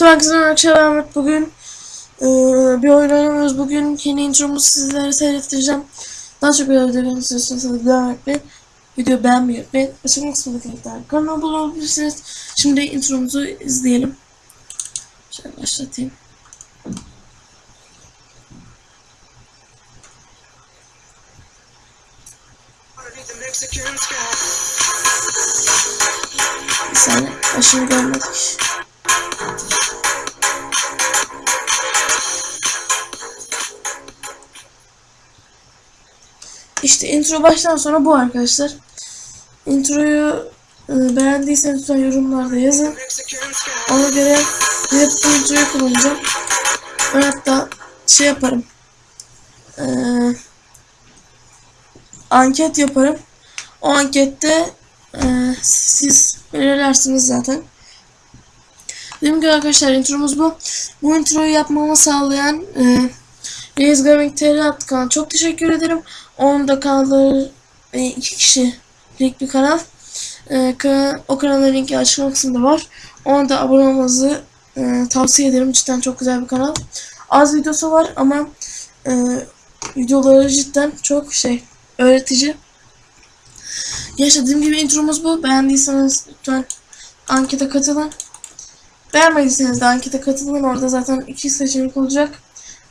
Herkese Ahmet bugün eee, bir oyun oynuyoruz. Bugün yeni intromuzu sizlere seyrettireceğim. Daha çok böyle videolarını istiyorsanız devam etmeyin. Video beğenmeyi unutmayın. Açıklama kısmındaki linkler kanalıma abone. Şimdi intromuzu izleyelim. Şöyle başlatayım. Bir saniye aşırı görmedik. İşte intro baştan sonra bu arkadaşlar. Introyu e, beğendiyseniz lütfen yorumlarda yazın. Ona göre hep bu introyu kullanacağım. Ben hatta şey yaparım. Ee, anket yaparım. O ankette e, siz belirlersiniz zaten. Dediğim gibi arkadaşlar intromuz bu. Bu introyu yapmamı sağlayan e, Reis Gaming TR adlı kanala çok teşekkür ederim. Onun da kanalları e, iki kişilik bir kanal. E, o kanalın linki açıklama kısmında var. Ona da abone olmanızı e, tavsiye ederim. Cidden çok güzel bir kanal. Az videosu var ama e, videoları cidden çok şey öğretici. Yaşadığım gibi intromuz bu. Beğendiyseniz lütfen ankete katılın. Beğenmediyseniz de ankete katılın. Orada zaten iki seçenek olacak.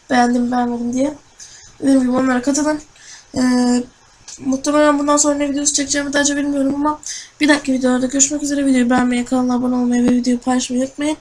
Beğendim beğenmedim diye. Dediğim gibi onlara katılın. Ee, muhtemelen bundan sonra ne videosu çekeceğimi daha önce bilmiyorum ama bir dahaki videolarda görüşmek üzere. Videoyu beğenmeyi, kanala abone olmayı ve videoyu paylaşmayı unutmayın.